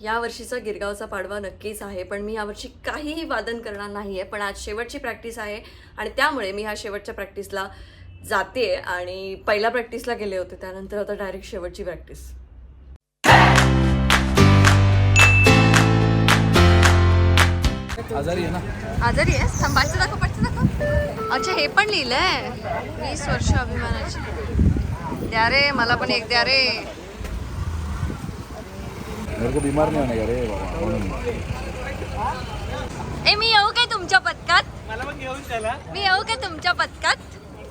या वर्षीचा गिरगावचा पाडवा नक्कीच आहे पण मी यावर्षी काहीही वादन करणार नाही आहे पण आज शेवटची प्रॅक्टिस आहे आणि त्यामुळे मी ह्या शेवटच्या प्रॅक्टिसला जाते आणि पहिल्या प्रॅक्टिसला गेले होते त्यानंतर आता डायरेक्ट शेवटची प्रॅक्टिस आजारी आहे ना? आजारी आहे? थांबायचं दाखव पाठचं दाखव. अच्छा हे पण लिहिलंय. वीस वर्ष अभिमानाची. द्या रे मला पण एक द्या रे. मेरे को बीमार नहीं होने का रे बाबा म्हणून ए मी येऊ काय तुमच्या पथकात? मी येऊ काय तुमच्या पथकात?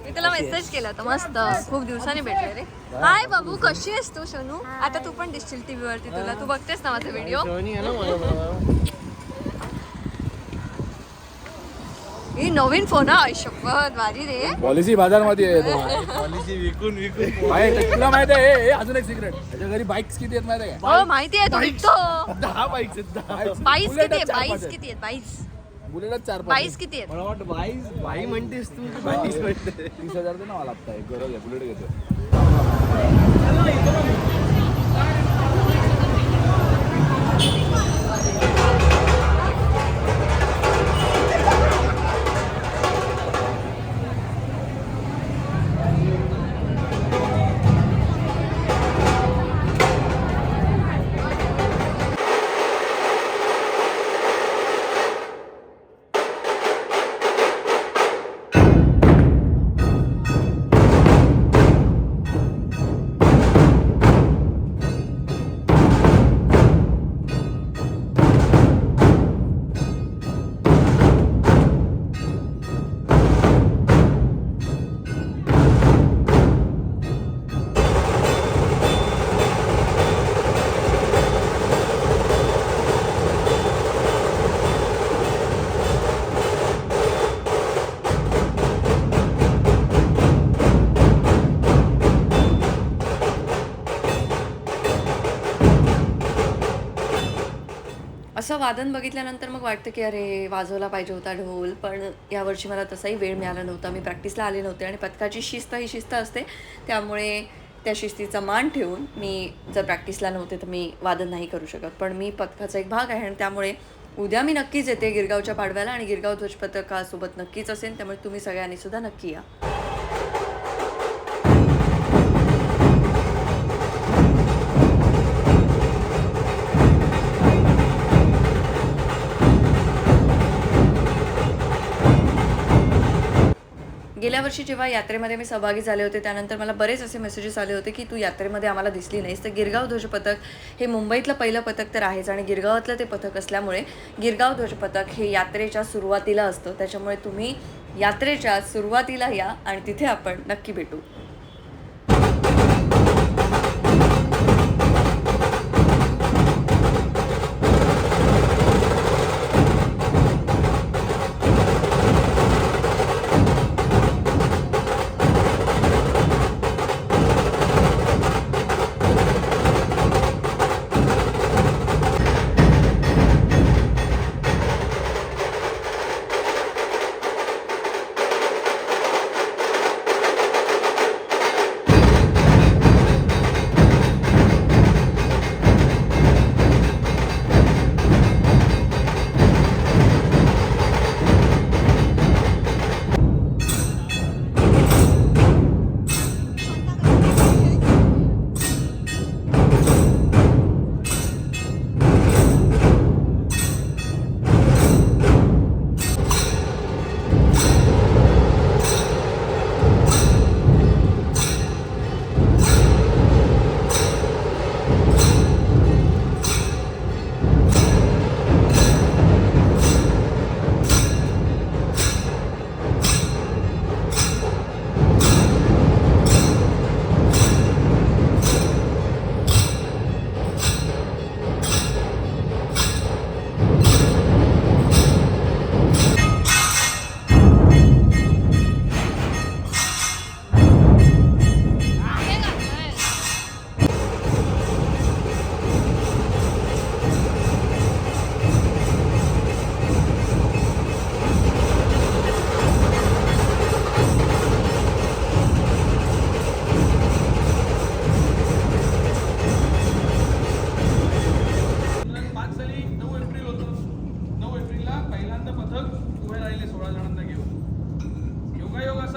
मी तुला मेसेज केला होता मस्त. खूप दिवसांनी भेटले रे. हाय बाबू कशी आहेस तू सोनू आता तू पण दिसशील टीव्ही वरती तुला. तू बघतेस ना माझा व्हिडिओ ही नवीन फोन आहे शपथ भारी रे. पॉलिसी बाजारमध्ये आहे तो. पॉलिसी विकून विकून. माहीत आहे, तुला माहिती आहे? हे- हे अजून एक सिक्रेट त्याच्या घरी बाईक्स किती आहेत माहिती आहे हो माहिती आहे तो विकतो का दहा बाईक्स आहेत दहा. बाईस किती आहे बाईस. किती आहेत? बाईस बुलेटच चार पाच बाईस किती आहेत? मला वाटतं बाई बाई म्हणतेस तू. की बाईस म्हणते. तीस हजार दे ना मला आता एक गरज आहे. बुलेट घेतो असं वादन बघितल्यानंतर मग वाटतं की अरे वाजवला पाहिजे होता ढोल पण यावर्षी मला तसाही वेळ मिळाला नव्हता. मी प्रॅक्टिसला आले नव्हते आणि पथकाची शिस्त ही शिस्त असते. त्यामुळे त्या शिस्तीचा मान ठेवून मी जर प्रॅक्टिसला नव्हते तर मी वादन नाही करू शकत. पण मी पथकाचा एक भाग आहे आणि त्यामुळे उद्या मी नक्कीच येते गिरगावच्या पाडव्याला आणि गिरगाव ध्वज पथकासोबत नक्कीच असेल. त्यामुळे तुम्ही सगळ्यांनी सुद्धा नक्की या. गेल्या वर्षी जेव्हा यात्रेमध्ये मी सहभागी झाले होते त्यानंतर मला बरेच असे मेसेजेस आले होते की तू यात्रेमध्ये आम्हाला दिसली नाहीस. तर गिरगाव ध्वज पथक हे मुंबईतलं पहिलं पथक तर आहेच आणि गिरगावातलं ते पथक असल्यामुळे गिरगाव ध्वज पथक हे यात्रेच्या सुरुवातीला असतं. त्याच्यामुळे तुम्ही यात्रेच्या सुरुवातीला या आणि तिथे आपण नक्की भेटू.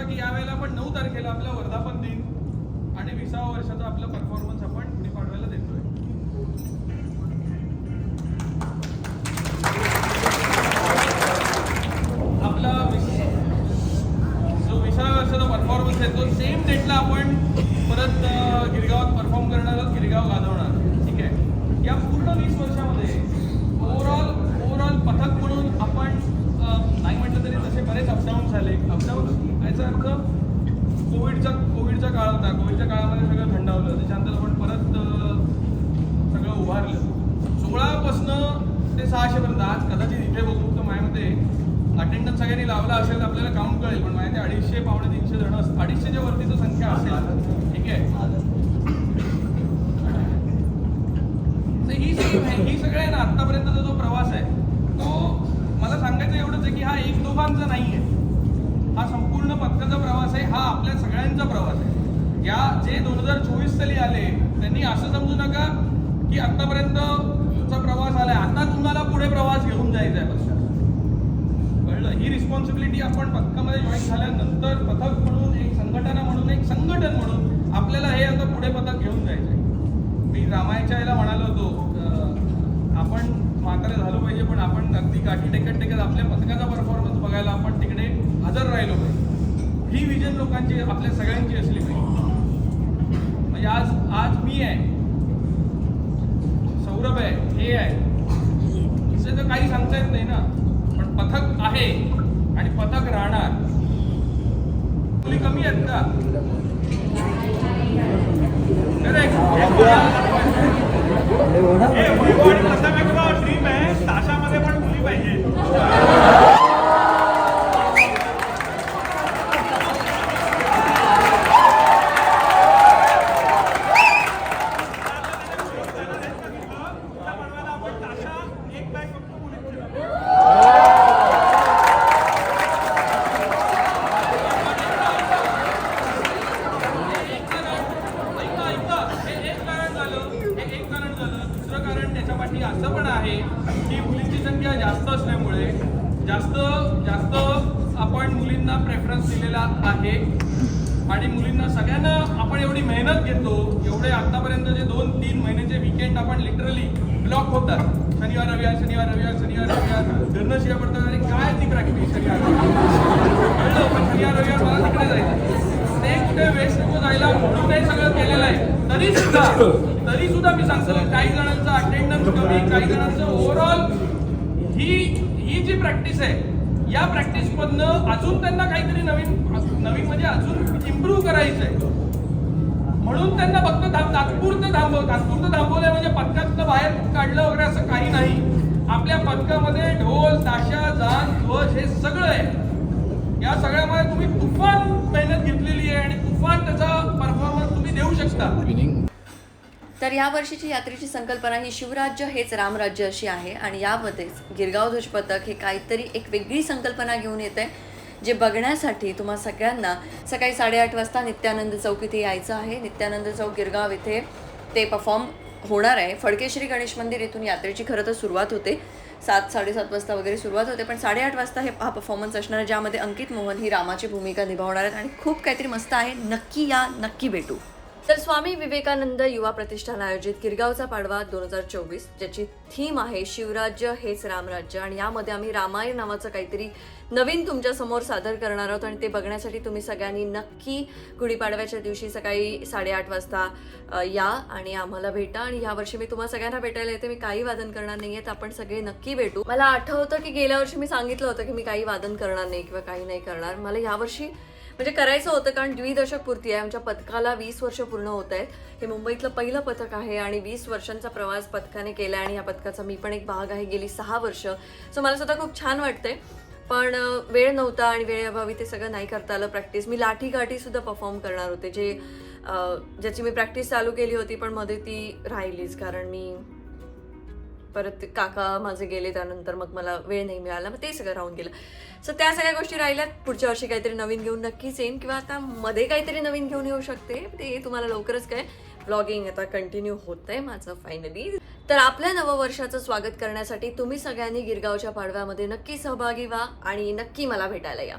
होता की यावेळेला आपण नऊ तारखेला आपला वर्धापन दिन आणि विसावा वर्षाचा आपला परफॉर्मन्स आपण गुढीपाडव्याला देतोय. आपला जो विसाव्या वर्षाचा परफॉर्मन्स आहे तो सेम डेटला आपण परत गिरगावात परफॉर्म करणार आहोत गिरगाव गाजवणार ठीक आहे या पूर्ण वीस वर्षामध्ये ओव्हरऑल ओव्हरऑल पथक म्हणून आपण अ, नाही म्हटलं तरी तसे बरेच अपडाऊन झाले अपडाऊन याचा अर्थ कोविडचा कोविडचा काळ होता. कोविडच्या काळामध्ये सगळं थंडावलं त्याच्यानंतर आपण परत सगळं उभारलं. सोळापासनं ते सहाशेपर्यंत. आज कदाचित इथे बघू तर माझ्यामध्ये अटेंडन्स सगळ्यांनी लावला असेल तर आपल्याला काउंट कळेल. पण माझ्या ते अडीचशे पावणे तीनशे जण अस- अडीचशेच्या वरतीचं संख्या असेल. ठीक आहे? ही सगळी ही सगळं आहे ना आतापर्यंतचा जो प्रवास आहे तो मला सांगायचं एवढंच आहे की हा एक दोघांचा नाही आहे हा संपूर्ण पथकाचा प्रवास आहे हा आपल्या सगळ्यांचा प्रवास आहे. या जे दोन हजार चोवीस साली आले त्यांनी असं समजू नका की आतापर्यंतचा प्रवास आलाय. आता तुम्हाला पुढे प्रवास घेऊन जायचा आहे पथकात कळलं? ही रिस्पॉन्सिबिलिटी आपण पथकामध्ये जॉईन झाल्यानंतर पथक म्हणून एक संघटना म्हणून एक संघटन म्हणून आपल्याला हे आता पुढे पथक घेऊन जायचं आहे. मी रामायच्या याला म्हणालो होतो आपण म्हातारे झालो पाहिजे पण आपण अगदी काठी टेकत टेकत आपल्या पथकाचा परफॉर्मन्स बघायला आपण तिकडे हजर राहिलो पाहिजे. ही विजन लोकांची आपल्या सगळ्यांची असली पाहिजे. म्हणजे आज आज मी आहे. सौरभ आहे हे आहे. तर काही सांगता येत नाही ना. पण पथक आहे आणि पथक राहणार. मुली कमी आहेत का Correct. हे वैभव आणि प्रथमेशचा ड्रीम आहे ताशामध्ये पण मुली पाहिजे एक बॅग फक्त मुलींची ऐका ऐका हे एक कारण झालं हे एक कारण झालं दुसरं कारण त्याच्या पाठी असं पण आहे की मुलींची संख्या जास्त असल्यामुळे जास्त जास्त आपण मुलींना प्रेफरन्स दिलेला आहे आणि मुलींना सगळ्यांना आपण एवढी मेहनत घेतो आतापर्यंत जे दोन तीन महिन्याचे विकेंड आपण लिटरली ब्लॉक होतात. शनिवार रविवार शनिवार रविवार शनिवार रविवार. धरणशिवाय पडतात आणि काय ती प्रॅक्टिस शनिवार? रविवार? कळलं? पण शनिवार रविवार मला तिकडे जायचं ते कुठे वेस्ट नको जायला म्हणून हे सगळं केलेलं आहे. तरी सुद्धा तरी सुद्धा मी सांगतो काही जणांचं अटेंडन्स कमी काही जणांचं ओव्हरऑल ही ही जी प्रॅक्टिस आहे या प्रॅक्टिसमधनं अजून त्यांना काहीतरी नवीन नवीन म्हणजे अजून इम्प्रूव्ह करायचं आहे म्हणून त्यांना फक्त थांब तात्पुरतं थांबव तात्पुरतं थांबवलंय म्हणजे पथकातनं बाहेर काढलं वगैरे असं काही नाही. आपल्या पथकामध्ये ढोल ताशा जान ध्वज हे सगळं आहे. या सगळ्यामध्ये तुम्ही तुफान मेहनत घेतलेली आहे आणि तुफान त्याचा परफॉर्मन्स तुम्ही देऊ शकता. तर या वर्षीची यात्रेची संकल्पना ही शिवराज्य हेच रामराज्य अशी आहे. आणि यामध्येच गिरगाव ध्वज पथक हे काहीतरी एक वेगळी संकल्पना घेऊन येत आहे जे बघण्यासाठी तुम्हा सगळ्यांना सकाळी साडेआठ वाजता नित्यानंद चौक इथे यायचं आहे. नित्यानंद चौक गिरगाव इथे ते परफॉर्म होणार आहे. फडकेश्री गणेश मंदिर इथून यात्रेची खरं तर सुरुवात होते. सात साडेसात वाजता वगैरे सुरुवात होते पण साडेआठ वाजता हे हा परफॉर्मन्स असणार आहे ज्यामध्ये अंकित मोहन ही रामाची भूमिका निभावणार आहेत. आणि खूप काहीतरी मस्त आहे. नक्की या नक्की भेटू. तर स्वामी विवेकानंद युवा प्रतिष्ठान आयोजित गिरगावचा पाडवा दोन हजार चोवीस ज्याची थीम आहे शिवराज्य हेच रामराज्य. आणि यामध्ये आम्ही रामायण नावाचं काहीतरी नवीन तुमच्यासमोर सादर करणार आहोत आणि ते बघण्यासाठी तुम्ही सगळ्यांनी नक्की गुढीपाडव्याच्या दिवशी सकाळी साडेआठ वाजता या आणि आम्हाला भेटा. आणि यावर्षी मी तुम्हाला सगळ्यांना भेटायला येते. मी काही वादन करणार नाही तर आपण सगळे नक्की भेटू. मला आठवतं की गेल्या वर्षी मी सांगितलं होतं की मी काही वादन करणार नाही किंवा काही नाही करणार. मला यावर्षी म्हणजे करायचं होतं कारण द्विदशक पूर्ती आहे. आमच्या पथकाला वीस वर्ष पूर्ण होत आहेत. हे मुंबईतलं पहिलं पथक आहे आणि वीस वर्षांचा प्रवास पथकाने केला आणि या पथकाचा मी पण एक भाग आहे गेली सहा वर्ष. सो मला सुद्धा खूप छान वाटतंय. पण वेळ नव्हता आणि वेळेअभावी ते सगळं नाही करता आलं प्रॅक्टिस मी लाठी गाठी सुद्धा परफॉर्म करणार होते जे ज्याची मी प्रॅक्टिस चालू केली होती पण मध्ये ती राहिलीच. कारण मी परत काका माझे गेले त्यानंतर मग मला वेळ नाही मिळाला मग ते सगळं राहून गेलं. सो त्या सगळ्या गोष्टी राहिल्यात. पुढच्या वर्षी काहीतरी नवीन घेऊन नक्कीच येईन किंवा आता मध्ये काहीतरी नवीन घेऊन येऊ शकते. ते तुम्हाला लवकरच काय ब्लॉगिंग आता कंटिन्यू होत आहे माझं फायनली तर आपल्या नववर्षाचं स्वागत करण्यासाठी तुम्ही सगळ्यांनी गिरगावच्या पाडव्यामध्ये नक्की सहभागी व्हा आणि नक्की मला भेटायला या.